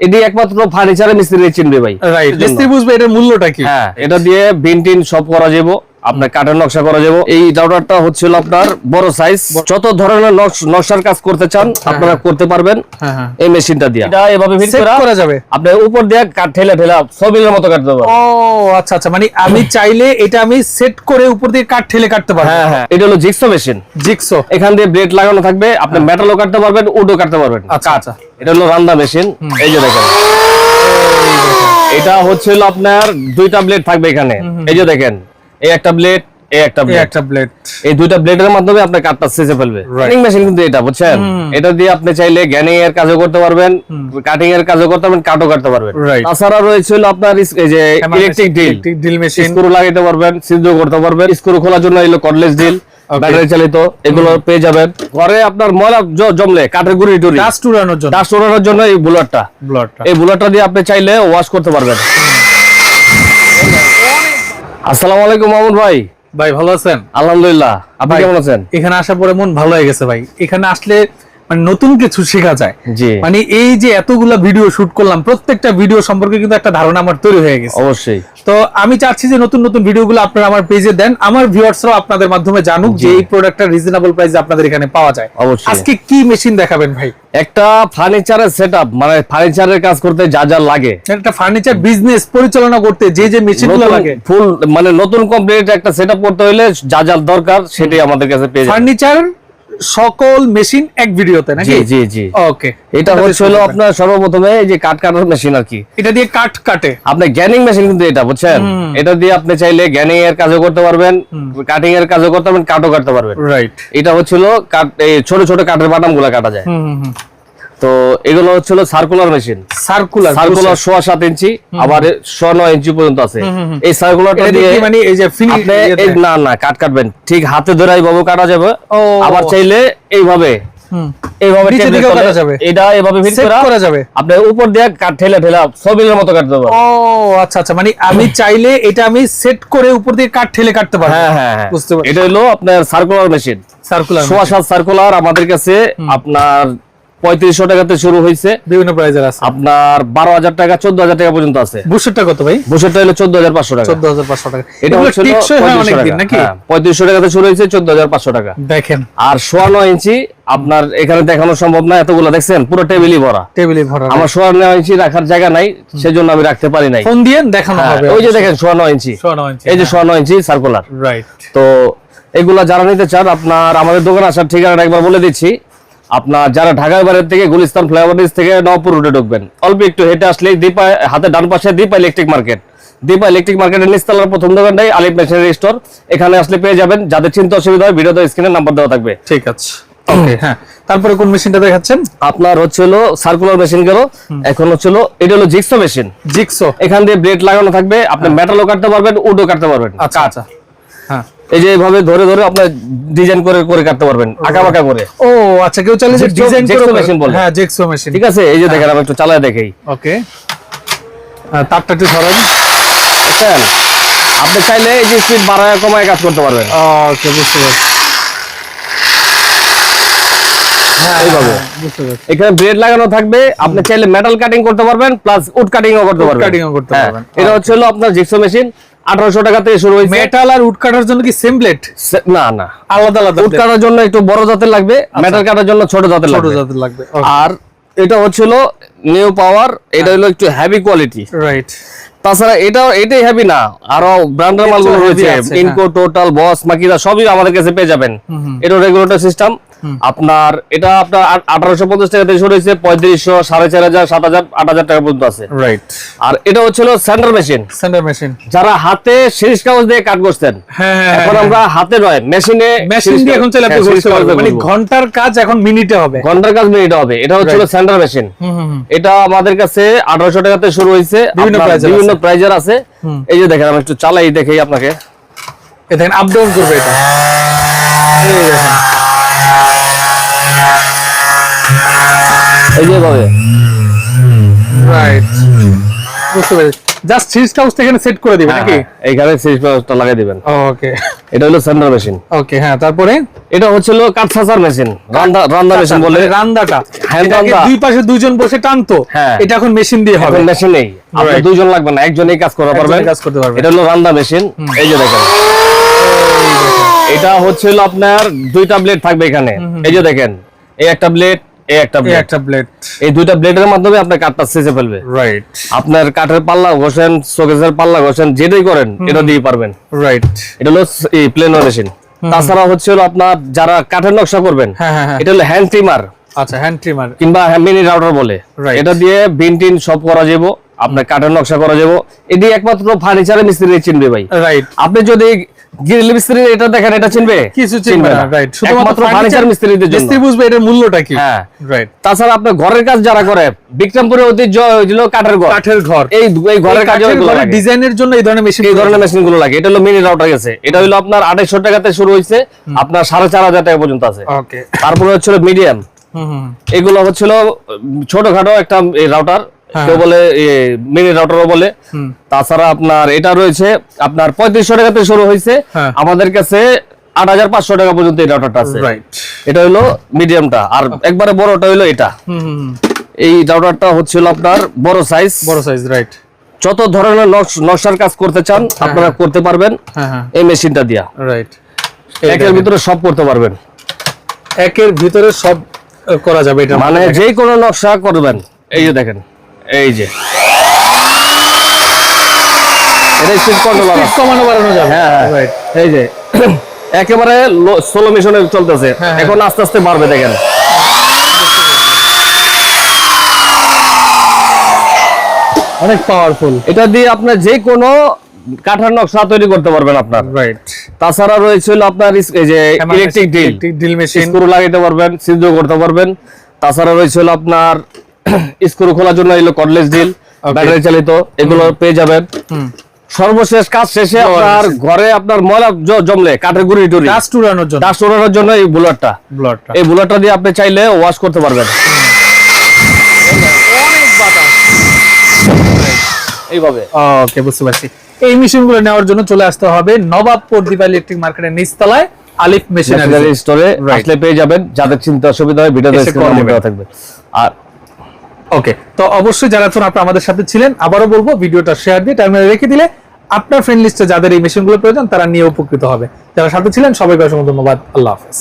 এটি একমাত্র ফার্নিচারের মিস্ত্রি চিনবে ভাই। মিস্ত্রি বুঝবে এটার মূল্যটা কি। হ্যাঁ এটা দিয়ে ভিন টিন সব করা যাব আপনার কাঠের নকশা করা যাব। এই রাউটারটা হচ্ছিল আপনার বড় সাইজ যত ধরনের নকশ- নকশার কাজ করতে চান আপনারা করতে পারবেন। হ্যাঁ হ্যাঁ। এই মেশিনটা দিয়ে। এটা এভাবে ফিট করা? করা যাবে। আপনি উপর দিয়ে কাঠ ঠেলে ঠেলা ছবির মতো কাটতে পারবেন ও আচ্ছা আচ্ছা। মানে আমি চাইলে এটা আমি সেট করে উপর দিয়ে কাট ঠেলে কাটতে পারব। হ্যাঁ হ্যাঁ। এটা হলো জিক্সো মেশিন জিক্সো এখান দিয়ে ব্লেড লাগানো থাকবে। আপনি মেটালও কাটতে পারবেন উডও কাটতে পারবেন। আচ্ছা, আচ্ছা। এটা হলো রান্দা মেশিন এই যে দেখেন। এটা হচ্ছে আপনার দুইটা ব্লেড থাকবে এখানে। এই যে দেখেন। এই একটা ব্লেড এই একটা এই ব্লেড একটা ব্লেড এই দুইটা ব্লেডের মাধ্যমে আপনি কাঠটা সেচে ফেলবে। কাটিং মেশিন কিন্তু এটা বুঝছেন? এটা দিয়ে আপনি চাইলে গ্যানিং এর কাজও করতে পারবেন কাটিং এর কাজও করতে পারবেন কাটও কাটতে পারবেন। তাছাড়া রয়েছে হলো আপনার এই যে electric electric drill machine screw লাগাইতে পারবেন সিদ্ধ করতে পারবেন। স্ক্রু খোলার জন্য এলো কর্ডলেস ডিল ব্যাটারি চালিত এগুলো পেয়ে যাবেন। ঘরে আপনার ময়লা জমলে কাঠের গুঁড়ি টুড়ি। ডাস্ট উড়ানোর জন্য। ডাস্ট ওড়ানোর জন্য এই বুলারটা ব্লডটা এই বুলারটা দিয়ে আপনি চাইলে ওয়াশ করতে পারবেন। আসসালামু আলাইকুম মামুন ভাই। ভাই ভালো আছেন? আলহামদুলিল্লাহ। আপনি কেমন আছেন? এখানে আসার পরে মন ভালো হয়ে গেছে ভাই। এখানে আসলে মানে নতুন কিছু শেখা যায়। মানে এই যে এতগুলা ভিডিও শুট করলাম প্রত্যেকটা ভিডিও সম্পর্কে কিন্তু একটা ধারণা আমার তৈরি হয়ে গেছে। অবশ্যই। তো আমি চাচ্ছি যে নতুন নতুন ভিডিওগুলো আপনারা আমার পেজে দেন। আমার ভিউয়ার্সরাও আপনাদের মাধ্যমে জানুক যে এই প্রোডাক্টটা রিজনেবল প্রাইসে আপনাদের এখানে পাওয়া যায়। অবশ্যই। আজকে কি মেশিন দেখাবেন ভাই? একটা ফার্নিচারের সেটআপ মানে ফার্নিচারের কাজ করতে যা যা লাগে। একটা ফার্নিচার বিজনেস পরিচালনা করতে যে যে মেশিনগুলো লাগে। ফুল মানে নতুন কমপ্লিট একটা সেটআপ করতে হলে যা যা দরকার সেটাই আমাদের কাছে পেয়ে ফার্নিচার সকল মেশিন এক ভিডিওতে নাকি? জি জি জি। ওকে এটা হচ্ছে হলো আপনার সর্বপ্রথমে এই যে কাট কাটার মেশিন আর কি। এটা দিয়ে কাট কাটে। আপনি গ্যানিং মেশিন কিন্তু এটা বুঝছেন? এটা দিয়ে আপনি চাইলে গ্যানিং এর কাজও করতে পারবেন কাটিং এর কাজও করতে পারবেন কাটও কাটতে পারবেন। রাইট এটা হচ্ছিল কাঠ এই ছোট ছোট কাঠের বাটামগুলো কাটা যায়। তো এগুলো হচ্ছিল সার্কুলার মেশিন সার্কুলার সার্কুলার সোয়া সাত ইঞ্চি আবার সোয়া নয় ইঞ্চি পর্যন্ত আছে। এই সার্কুলারটা দিয়ে মানে এই যে ফিনিশ না না কাট কাটবেন। ঠিক হাতে ধরে এইভাবে কাটা যাবে। আবার চাইলে এইভাবে। এইভাবে নিচে টেনে দিকেও তলে কাটা যাবে। এটা এভাবে করা। করা যাবে। আপনি উপর দিয়ে কাট ঠেলে ঠেলা ছবির মতো কাটতে পারবেন। ও আচ্ছা আচ্ছা মানে আমি চাইলে এটা আমি সেট করে উপর দিয়ে কাট ঠেলে কাটতে পারব। হ্যাঁ হ্যাঁ হ্যাঁ। বুঝতে পারছি। এটা হলো আপনার সার্কুলার মেশিন সার্কুলার সোয়া সাত সার্কুলার আমাদের কাছে আপনার পঁয়ত্রিশশো টাকাতে শুরু হয়েছে। বিভিন্ন প্রাইজের আছে। আপনার বারো হাজার টাকা চোদ্দ হাজার টাকা পর্যন্ত আছে। বুসেরটা কত ভাই? বছরটা হলো চোদ্দ হাজার পাঁচশো টাকা। চোদ্দ হাজার পাঁচশো টাকা। এটা হচ্ছে হয় পঁয়ত্রিশশো টাকাতে শুরু হয়েছে চোদ্দ হাজার পাঁচশো টাকা। দেখেন। আর সোয়া নয় ইঞ্চি আপনার এখানে দেখানো সম্ভব না এতগুলো দেখছেন? পুরো টেবিলই ভরা। টেবিলে ভরা। আমার সোয়া নয় ইঞ্চি রাখার জায়গা নাই সেজন্য আমি রাখতে পারি নাই। ফোন দিয়ে দেখানো হ্যাঁ, হবে ওই যে দেখেন সোয়া নয় ইঞ্চি এই যে সোয়া নয় ইঞ্চি সার্কুলার রাইট তো এগুলা যারা নিতে চান আপনার আমাদের দোকান আসার ঠিকানাটা একবার বলে দিচ্ছি। আপনার যারা ঢাকার বাইরের থেকে গুলিস্তান ফ্লাইওভার থেকে নবপুর রুটে ঢুকবেন। অল্প একটু হেঁটে আসলে দীপা হাতে ডান পাশে Dipa electric market Dipa electric মার্কেটের নিচতলার প্রথম দোকানটাই আলিপ মেশিনারি স্টোর এখানে আসলে পেয়ে যাবেন যাদের চিন্তা অসুবিধা হয় ভিডিওতে স্ক্রিনে নাম্বার দেওয়া থাকবে। ঠিক আছে। হ্যাঁ। তারপরে কোন মেশিনটা দেখাচ্ছেন? আপনার হচ্ছে হলো সার্কুলার মেশিন গেল। এখন হচ্ছে হলো এটা হলো জিক্সো মেশিন জিক্সো এখান দিয়ে ব্লেড লাগানো থাকবে আপনি মেটালও কাটতে পারবেন উডও কাটতে পারবেন। আচ্ছা আচ্ছা। হ্যাঁ। এই যে এইভাবে ধরে ধরে আপনার ডিজাইন করে করে কাটতে পারবেন আঁকা বাঁকা করে। ও আচ্ছা কেউ ডিজাইন করে machine বলে। হ্যাঁ জিক্সো মেশিন ঠিক আছে? এই যে দেখেন আমি একটু চালায় দেখাই। ওকে। তারটা একটু ধরেন আপনি চাইলে এই যে স্পিড বাড়ায় কমায় কাজ করতে পারবেন। ওকে বুঝতে পারছি। হ্যাঁ হ্যাঁ, এখানে ব্লেড লাগানো থাকবে। আপনি চাইলে মেটাল কাটিং করতে পারবেন প্লাস উড কাটিং ও করতে পারবেন। করতে হ্যাঁ, পারবেন। এটা হচ্ছে হলো আপনার জিক্সো মেশিন আঠারোশো টাকা থেকে শুরু হয়েছে। মেটাল আর উড কাটার জন্য কি সেম না না। আলাদা আলাদা উড কাটার জন্য একটু বড় জাতের লাগবে মেটাল কাটার জন্য ছোট জাতের ছোট জাতের লাগবে আর এটা হচ্ছিল নিউ পাওয়ার এটা হলো একটু হেভি কোয়ালিটি রাইট তাছাড়া এটা এটাই হেভি না আরও ব্র্যান্ডের মালগুলো রয়েছে। ইনকো টোটাল বস মাকিরা সবই আমাদের কাছে পেয়ে যাবেন। এটা রেগুলেটর সিস্টেম আপনার এটা আপনার আঠারোশো পঞ্চাশ টাকা থেকে শুরু হয়েছে পঁয়ত্রিশশো সাড়ে চার হাজার সাত হাজার আট হাজার টাকা পর্যন্ত আছে। রাইট আর এটা হচ্ছিল সেন্টার মেশিন সেন্টার মেশিন যারা হাতে সিরিজ কাগজ দিয়ে কাট করছেন হ্যাঁ হ্যাঁ, এখন হ্যাঁ। আমরা হাতে নয় মেশিনে মেশিন দিয়ে এখন পারবেন। মানে ঘণ্টার কাজ এখন মিনিটে হবে। ঘণ্টার কাজ মিনিটে হবে। এটা হচ্ছিল সেন্টার মেশিন। এটা আমাদের কাছে আঠারোশো টাকাতে শুরু হয়েছে। বিভিন্ন। প্রাইজের আছে। এই যে দেখেন আমি একটু চালাই দেখেই আপনাকে। দেখেন আপ ডাউন করবে এটা। এই যে ভাবে। রাইট বুঝতে পেরেছি। জাস্ট কাউসটা এখানে সেট করে দিবেন নাকি? হ্যাঁ, এইখানে সিরিজ ব্যবস্থা লাগিয়ে দিবেন। ওকে এটা হলো সেন্টার মেশিন ওকে হ্যাঁ তারপরে? এটা সাজার মেশিন রান্দা রান্দা মেশিন বলে। মানে রান্দাটা। হ্যান্ড রান্দা। দুই পাশে দুইজন বসে টানতো। হ্যাঁ। এটা এখন মেশিন দিয়ে হবে। মেশিন নেই। আপনি দুইজন লাগবে না একজনই কাজ করতে পারবেন। কাজ করতে পারবে। এটা হলো রান্দা মেশিন এই যে দেখেন। এটা হচ্ছিল আপনার দুইটা ব্লেড থাকবে এখানে। এই যে দেখেন এই একটা ব্লেড এই একটা ব্লেড একটা ব্লেড এই দুইটা ব্লেডের মাধ্যমে ফেলবে। রাইট আপনার কাঠের পাল্লা ঘষেন শোকেসের পাল্লা ঘষেন যেটাই করেন এটা দিয়ে পারবেন। রাইট এটা হলো এই প্লেন মেশিন তাছাড়া হচ্ছে হলো আপনার যারা কাঠের নকশা করবেন হ্যাঁ হ্যাঁ হ্যাঁ। এটা হলো হ্যান্ড ট্রিমার আচ্ছা হ্যান্ড ট্রিমার কিংবা মিনি রাউটার বলে। এটা দিয়ে বিন টিন সব করা যাব আপনার কাঠের নকশা করা যাব। এটি একমাত্র ফার্নিচারের মিস্ত্রি চিনবে ভাই। রাইট আপনি যদি গ্রিল মিস্ত্রি এটা দেখেন এটা চিনবে? কিছু চিনবে না রাইট শুধুমাত্র ফার্নিচার মিস্ত্রিদের জন্য। মিস্ত্রি বুঝবে এটার মূল্যটা কি? হ্যাঁ। রাইট তাছাড়া আপনার ঘরের কাজ যারা করে বিক্রমপুরে ঐতিহ্য হইছিল কাঠের ঘর। কাঠের ঘর। এই এই ঘরের কাজে এগুলো লাগে। ডিজাইনের জন্য এই ধরনের মেশিন এই ধরনের মেশিনগুলো লাগে। এটা হলো মিনি রাউটার গেছে। এটা হলো আপনার আড়াইশো টাকাতে শুরু হয়েছে আপনার সাড়ে চার হাজার টাকা পর্যন্ত আছে। ওকে তারপরে হচ্ছিল মিডিয়াম এগুলো হচ্ছিল ছোটখাটো একটা রাউটার। কেউ বলে মিনি রাউটারও বলে। তাছাড়া আপনার এটা রয়েছে আপনার পঁয়ত্রিশশো টাকাতে শুরু হয়েছে। হ্যাঁ। আমাদের কাছে আট হাজার পাঁচশো টাকা পর্যন্ত এই রাউটারটা আছে। রাইট এটা হলো মিডিয়ামটা আর একবারে বড়টা হলো এটা। এই রাউটারটা হচ্ছিল আপনার বড় সাইজ বড় সাইজ রাইট যত ধরনের নকশ- নকশার কাজ করতে চান আপনারা করতে পারবেন। হ্যাঁ হ্যাঁ। এই মেশিনটা দিয়া। রাইট একের ভিতরে সব করতে পারবেন। একের ভিতরে সব করা যাবে এটা। মানে যে কোনো নকশা করবেন। এই যে দেখেন। এই যে। এটা স্পিড কন্ট্রোল Speed কমানো বাড়ানো যাবে। হ্যাঁ হ্যাঁ। রাইট এই যে একেবারে স্লো মিশনে চলতেছে। হ্যাঁ, হ্যাঁ। এখন আস্তে আস্তে বাড়বে দেখেন। অনেক পাওয়ারফুল এটা দিয়ে আপনার যে কোনো কাঠার নকশা তৈরি করতে পারবেন আপনার। রাইট তাছাড়া রয়েছে আপনার এই যে electric electric drill machine screw লাগাইতে পারবেন সিদ্ধ করতে পারবেন। তাছাড়া রয়েছে আপনার স্ক্রু খোলার জন্য এলো কর্ডলেস ডিল ব্যাটারি চালিত এগুলো পেয়ে যাবেন। সর্বশেষ কাজ শেষে আপনার ঘরে আপনার ময়লা জমলে কাঠের গুঁড়ি টুড়ি। ডাস্ট উড়ানোর জন্য। ডাস্ট ওড়ানোর জন্য এই বুলারটা এই বুলারটা দিয়ে আপনি চাইলে ওয়াশ করতে পারবেন। অনেক বাতাস। এইভাবে। ওকে বুঝতে পারছি। এই মেশিনগুলো নেওয়ার জন্য চলে আসতে হবে নবাবপুর দীপা ইলেকট্রিক মার্কেটের নিচতলায় আলিফ মেশিনারি স্টোরে. আসলে পেয়ে যাবেন। যাদের চিন্তা অসুবিধা হয়। দেওয়া থাকবে। আর ওকে তো অবশ্যই যারা এখন আপনারা আমাদের সাথে ছিলেন, আবারও বলব, ভিডিওটা শেয়ার দিয়ে টাইমে রেখে দিলে আপনার ফ্রেন্ড লিস্টে যাদের এই মেশিনগুলো প্রয়োজন, তারা নিয়ে উপকৃত হবে। যারা সাথে ছিলেন, সবাইকে অসংখ্য ধন্যবাদ। আল্লাহ হাফেজ।